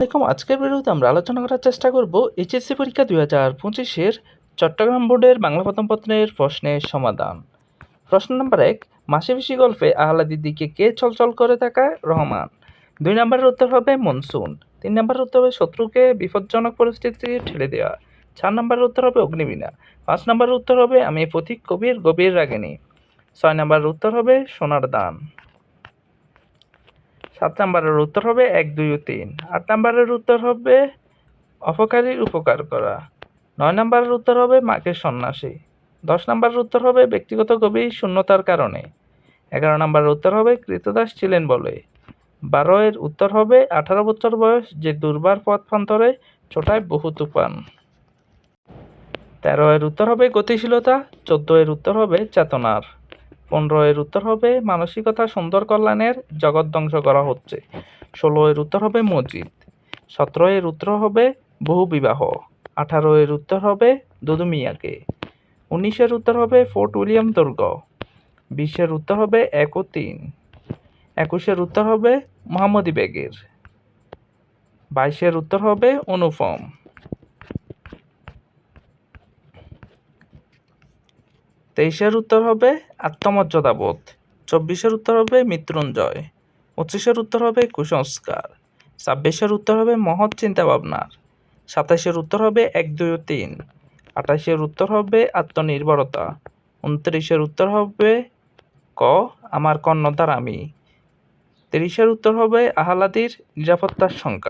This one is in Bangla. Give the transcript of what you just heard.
দেখুন, আজকের ভিডিওতে আমরা আলোচনা করার চেষ্টা করব এইচএসসি পরীক্ষা দুই হাজার পঁচিশের চট্টগ্রাম বোর্ডের বাংলা প্রথম পত্রের প্রশ্নের সমাধান। প্রশ্ন নম্বর এক, মাসে বেশি গল্পে আহ্লাদির দিকে কে চলচল করে থাকায় রহমান? দুই নম্বরের উত্তর হবে মনসুন। তিন নম্বরের উত্তর হবে শত্রুকে বিপজ্জনক পরিস্থিতি ঠেলে দেওয়া। চার নম্বরের উত্তর হবে অগ্নিবীণা। পাঁচ নম্বরের উত্তর হবে আমি পথিক কবির গভীর রাগিনী। ছয় নম্বরের উত্তর হবে সোনার দান। সাত নাম্বারের উত্তর হবে এক, দুই ও তিন। আট নম্বরের উত্তর হবে অপকারীর উপকার করা। নয় নম্বরের উত্তর হবে মাকে সন্ন্যাসী। দশ নম্বরের উত্তর হবে ব্যক্তিগত গভীর শূন্যতার কারণে। এগারো নম্বরের উত্তর হবে কৃতদাস ছিলেন বলে। বারো এর উত্তর হবে আঠারো বছর বয়স যে দুর্বার পথ প্রান্তরে ছোটায় বহু তুফান। তেরো এর উত্তর হবে গতিশীলতা, চোদ্দ এর উত্তর হবে চেতনার। পনেরো এর উত্তর হবে মানসিকতা সুন্দর কল্যাণের জগৎ ধ্বংস করা হচ্ছে। ষোলো এর উত্তর হবে মসজিদ। সতেরো এর উত্তর হবে বহু বিবাহ আঠারো এর উত্তর হবে দুদু মিয়াকে উনিশের উত্তর হবে ফোর্ট উইলিয়াম দুর্গ। বিশের উত্তর হবে এক ও তিন। একুশের উত্তর হবে মোহাম্মদী বেগের। বাইশের উত্তর হবে অনুপম। তেইশের উত্তর হবে আত্মমর্যাদাবোধ, চব্বিশের উত্তর হবে মৃত্যুঞ্জয়, পঁচিশের উত্তর হবে কুসংস্কার, ছাব্বিশের উত্তর হবে মহৎ চিন্তাভাবনার সাতাশের উত্তর হবে এক দুই তিন আঠাশের উত্তর হবে আত্মনির্ভরতা, উনত্রিশের উত্তর হবে ক, আমার কর্ণধার আমি, তিরিশের উত্তর হবে আহ্লাদির নিরাপত্তার সংখ্যা।